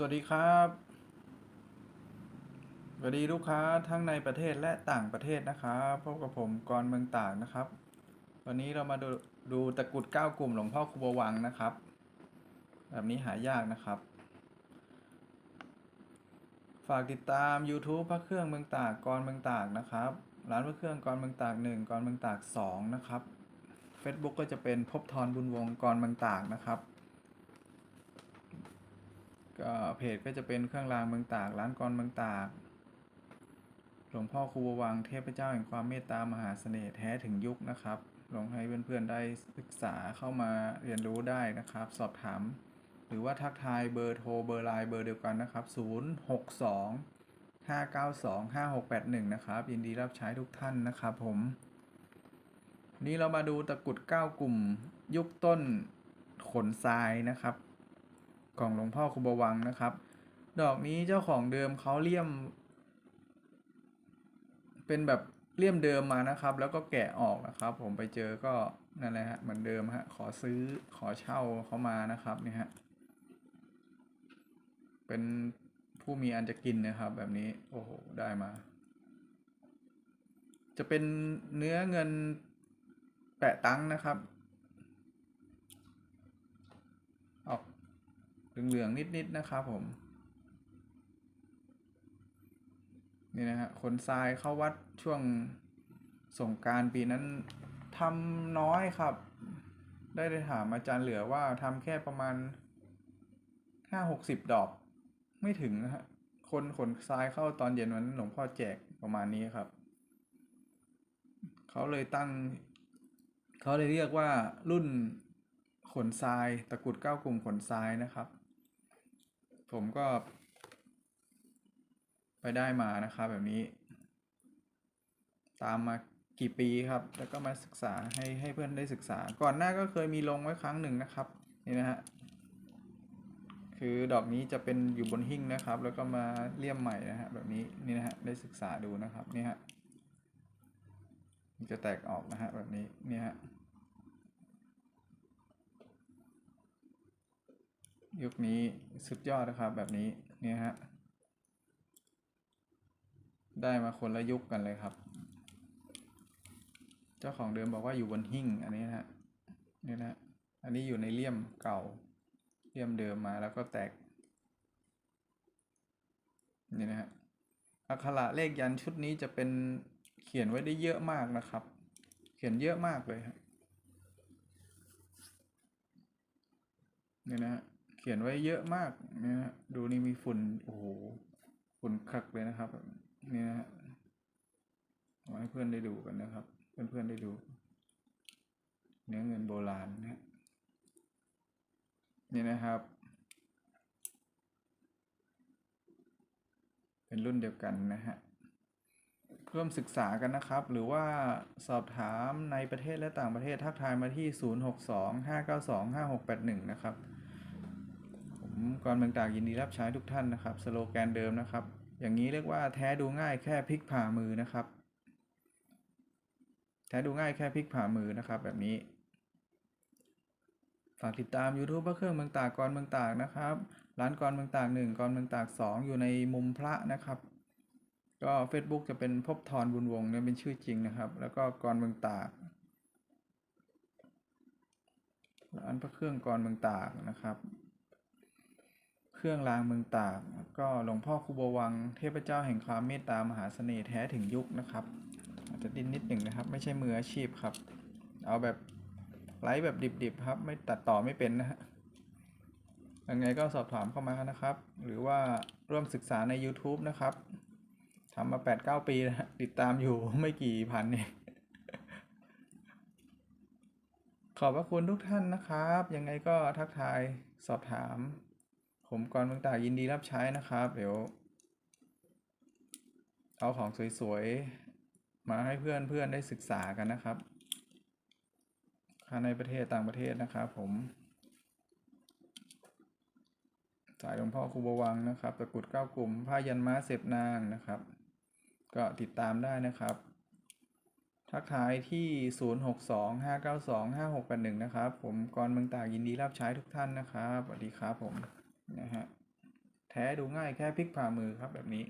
สวัสดีครับสวัสดีลูกค้าทั้งในประเทศและต่างประเทศนะครับพบกับผมกรเมืองตากนะครับ วันนี้เรามาดูดูตะกรุดเก้ากลุ่มหลวงพ่อครูบวังนะครับ แบบนี้หายากนะครับ ฝากติดตาม YouTube พระเครื่องเมืองตากกรเมืองตากนะครับ ร้านพระเครื่องกรเมืองตากหนึ่งกรเมืองตากสองนะครับ Facebook ก็จะเป็นภพบทรบุญวงกรเมืองตากนะครับ เพจก็จะเป็นเครื่องรางเมืองตาก ร้านกรเมืองตาก หลวงพ่อครูวังเทพเจ้าแห่งความเมตตามหาเสน่ห์แท้ถึงยุคนะครับลองให้เพื่อนๆได้ศึกษาเข้ามาเรียนรู้ได้นะครับ สอบถาม หรือว่าทักทายเบอร์โทรเบอร์ไลน์เบอร์เดียวกันนะครับ 062 592 5681 นะครับ ยินดีรับใช้ทุกท่านนะครับผมนนี้เรามาดูตะกุด 9 กลุ่มยุคต้นขนทรายนะครับ ของหลวงพ่อคุบวังนะครับ ดอกนี้เจ้าของเดิมเขาเลี่ยม เป็นแบบเลี่ยมเดิมมานะครับ แล้วก็แกะออกนะครับ ผมไปเจอก็นั่นแหละฮะเหมือนเดิมฮะขอซื้อขอเช่าเขามานะครับนี่ฮะเป็นผู้มีอันจะกินนะครับ แบบนี้โอ้โหได้มา จะเป็นเนื้อเงินแปะตังนะครับ ออก เหลืองๆนิดๆนะครับผม นี่นะฮะขนทรายเข้าวัดช่วงสงการปีนั้นทำน้อยครับ ได้ได้ถามอาจารย์เหลือว่าทำแค่ประมาณห้าหกสิบดอก ไม่ถึงนะฮะคนขนทรายเข้าตอนเย็นวันนั้นหลวงพ่อแจกประมาณนี้ครับ เขาเลยตั้ง เขาเลยเรียกว่ารุ่นขนทราย ตะกุดเก้ากลุ่มขนทรายนะครับ ผมก็ ไปได้มานะครับแบบนี้ ตามมากี่ปีครับ แล้วก็มาศึกษาให้ให้เพื่อนได้ศึกษา ก่อนหน้าก็เคยมีลงไว้ครั้งหนึ่งนะครับ นี่นะฮะ คือดอกนี้จะเป็นอยู่บนหิ้งนะครับ แล้วก็มาเลี่ยมใหม่นะฮะแบบนี้นี่นะฮะได้ศึกษาดูนะครับนี่ฮะมันจะแตกออกนะฮะแบบนี้นี่ฮะ ยุคนี้สุดยอดนะครับแบบนี้นี่ฮะได้มาคนละยุคกันเลยครับ เจ้าของเดิมบอกว่าอยู่บนหิ้งอันนี้นะฮะนี่นะฮะอันนี้อยู่ในเลี่ยมเก่าเลี่ยมเดิมมาแล้วก็แตกนี่นะฮะอักขระเลขยันชุดนี้จะเป็นเขียนไว้ได้เยอะมากนะครับ เขียนเยอะมากเลยฮะนี่นะฮะ เขียนไว้เยอะมากนี่นะฮะดูนี่มีฝุ่นโอ้โหฝุ่นคักเลยนะครับนี่นะฮะเอาให้เพื่อนได้ดูกันนะครับ เพื่อนๆได้ดู เนื้อเงินโบราณนะนี่นะครับ เป็นรุ่นเดียวกันนะฮะร่วมศึกษากันนะครับ หรือว่าสอบถามในประเทศและต่างประเทศทักทายมาที่ 0625925681 นะครับ กรเมืองตากยินดีรับใช้ทุกท่านนะครับ สโลแกนเดิมนะครับ อย่างนี้เรียกว่าแท้ดูง่ายแค่พลิกผ่ามือนะครับ แท้ดูง่ายแค่พลิกผ่ามือนะครับ แบบนี้ฝากติดตาม YouTube พระเครื่องเมืองตากกรเมืองตากนะครับ ร้านกรเมืองตากหนึ่งกรเมืองตากสองอยู่ในมุมพระนะครับ ก็ Facebook จะเป็นภพบทรบุญวงเนี่ยเป็นชื่อจริงนะครับ แล้วก็กรเมืองตากร้านพระเครื่องกรเมืองตากนะครับ เครื่องรางเมืองตากก็หลวงพ่อครูบวัง เทพเจ้าแห่งความเมตตามหาเสน่ห์แท้ถึงยุคนะครับ อาจจะดิ้นนิดหนึ่งนะครับ ไม่ใช่มืออาชีพครับ เอาแบบไลฟ์แบบดิบๆครับ ไม่ตัดต่อไม่เป็นนะฮะยังไงก็สอบถามเข้ามานะครับ หรือว่าร่วมศึกษาใน YouTube นะครับทำมา8-9 ปีแล้วฮะติดตามอยู่ไม่กี่พันเองขอบพระคุณทุกท่านนะครับ ยังไงก็ทักทายสอบถาม ผมกรเมืองตากยินดีรับใช้นะครับ เดี๋ยว เอาของสวยๆ มาให้เพื่อนเพื่อนได้ศึกษากันนะครับค่าในประเทศต่างประเทศนะครับ ผมสายหลวงพ่อครูบวังนะครับตะกรุดเก้ากลุ่มผ้ายันม้าเสพนางนะครับ ก็ติดตามได้นะครับ ทักทายที่ 0625925681 นะครับ ผมกรเมืองตากยินดีรับใช้ทุกท่านนะครับ สวัสดีครับผม นะฮะแท้ดูง่ายแค่พลิกผ่ามือครับแบบนี้